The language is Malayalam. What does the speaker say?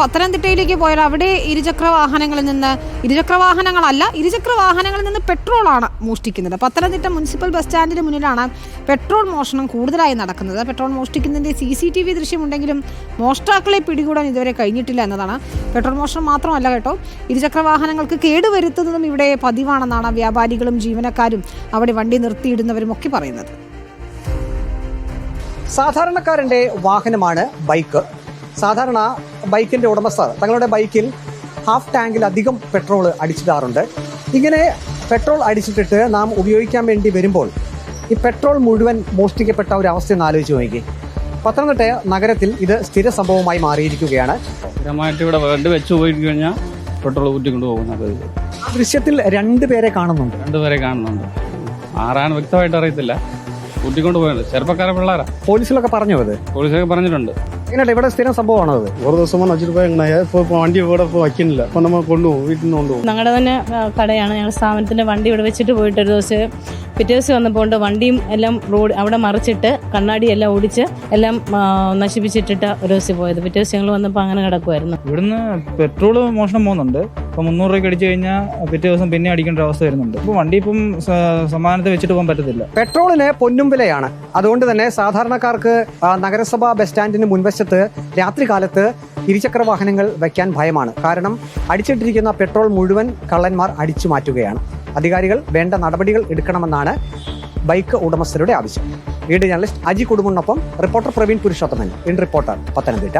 പത്തനംതിട്ടയിലേക്ക് പോയാൽ അവിടെ ഇരുചക്ര വാഹനങ്ങളിൽ നിന്ന് ഇരുചക്ര വാഹനങ്ങളല്ല ഇരുചക്ര വാഹനങ്ങളിൽ നിന്ന് പെട്രോളാണ് മോഷ്ടിക്കുന്നത്. പത്തനംതിട്ട മുനിസിപ്പൽ ബസ് സ്റ്റാൻഡിന് മുന്നിലാണ് പെട്രോൾ മോഷണം കൂടുതലായി നടക്കുന്നത്. പെട്രോൾ മോഷ്ടിക്കുന്നതിന്റെ സി സി ടി വി ദൃശ്യമുണ്ടെങ്കിലും മോഷ്ടാക്കളെ പിടികൂടാൻ ഇതുവരെ കഴിഞ്ഞിട്ടില്ല എന്നതാണ്. പെട്രോൾ മോഷണം മാത്രമല്ല കേട്ടോ ഇരുചക്ര വാഹനങ്ങൾക്ക് കേടുവരുത്തുന്നതും ഇവിടെ പതിവാണെന്നാണ് വ്യാപാരികളും ജീവനക്കാരും അവിടെ വണ്ടി നിർത്തിയിടുന്നവരും ഒക്കെ പറയുന്നത്. സാധാരണക്കാരന്റെ വാഹനമാണ് ബൈക്ക്. സാധാരണ ബൈക്കിന്റെ ഉടമസ്ഥർ തങ്ങളുടെ ബൈക്കിൽ ഹാഫ് ടാങ്കിലധികം പെട്രോൾ അടിച്ചിടാറുണ്ട്. ഇങ്ങനെ പെട്രോൾ അടിച്ചിട്ടിട്ട് നാം ഉപയോഗിക്കാൻ വേണ്ടി വരുമ്പോൾ ഈ പെട്രോൾ മുഴുവൻ മോഷ്ടിക്കപ്പെട്ട ഒരു അവസ്ഥ ഒന്ന് ആലോചിച്ച് നോക്കി. പത്തനംതിട്ട നഗരത്തിൽ ഇത് സ്ഥിര സംഭവമായി മാറിയിരിക്കുകയാണ്. സ്ഥിരമായിട്ട് ഇവിടെ വണ്ടി വെച്ച് പോയി കഴിഞ്ഞാൽ പെട്രോൾ ഊറ്റിക്കൊണ്ട് പോകുന്നത് ദൃശ്യത്തിൽ രണ്ടുപേരെ കാണുന്നുണ്ട്. രണ്ടുപേരെ കാണുന്നുണ്ട്. ആരാണ് വ്യക്തമായിട്ട് അറിയത്തില്ല. ഊറ്റിക്കൊണ്ട് പോയത് ചെറുപ്പക്കാരെ പിള്ളേരാ. പോലീസിലൊക്കെ പറഞ്ഞു അത് പോലീസൊക്കെ പറഞ്ഞിട്ടുണ്ട്. എങ്ങനെയുണ്ട്? ഇവിടെ സ്ഥിരം സംഭവമാണോ അത് ഒരു ദിവസം അഞ്ചു രൂപ ഇപ്പോൾ വണ്ടി ഇവിടെ വയ്ക്കുന്നില്ല. അപ്പൊ നമ്മൾ കൊണ്ടുപോകും വീട്ടിൽ നിന്ന് കൊണ്ടുപോകും. ഞങ്ങളുടെ തന്നെ കടയാണ്. ഞങ്ങൾ സ്ഥാപനത്തിന്റെ വണ്ടി ഇവിടെ വെച്ചിട്ട് പോയിട്ട് ഒരു ദിവസം പിറ്റേ ദിവസം വന്നപ്പോൾ വണ്ടിയും എല്ലാം റോഡ് അവിടെ മറിച്ചിട്ട് കണ്ണാടി എല്ലാം ഓടിച്ച് എല്ലാം നശിപ്പിച്ചിട്ടിട്ട് ഒരു ദിവസം പോയത്. പിറ്റേ ദിവസം ഞങ്ങൾ വന്നപ്പോൾ അങ്ങനെ കിടക്കുമായിരുന്നു ഇവിടുന്ന് പെട്രോൾ മോഷണം പോകുന്നുണ്ട്. ഇപ്പൊ മുന്നൂറ് രൂപയ്ക്ക് അടിച്ചു കഴിഞ്ഞാൽ പിറ്റേ ദിവസം പിന്നെ അടിക്കേണ്ട അവസ്ഥ വരുന്നുണ്ട്. ഇപ്പൊ വണ്ടി ഇപ്പം സമ്മാനത്തെ വെച്ചിട്ട് പോകാൻ പറ്റത്തില്ല. പെട്രോളിന് പൊന്നും വിലയാണ്. അതുകൊണ്ട് തന്നെ സാധാരണക്കാർക്ക് നഗരസഭാ നഗരസഭ ബസ് സ്റ്റാൻഡിന് മുൻവശത്ത് രാത്രികാലത്ത് ഇരുചക്ര വാഹനങ്ങൾ വയ്ക്കാൻ ഭയമാണ്. കാരണം അടിച്ചിട്ടിരിക്കുന്ന പെട്രോൾ മുഴുവൻ കള്ളന്മാർ അടിച്ചു മാറ്റുകയാണ്. അധികാരികൾ വേണ്ട നടപടികൾ എടുക്കണമെന്നാണ് ബൈക്ക് ഉടമസ്ഥരുടെ ആവശ്യം. വീട് journalist Aji കുടുംബിനൊപ്പം reporter Praveen Purushothaman. In reporter Pathanamthitta.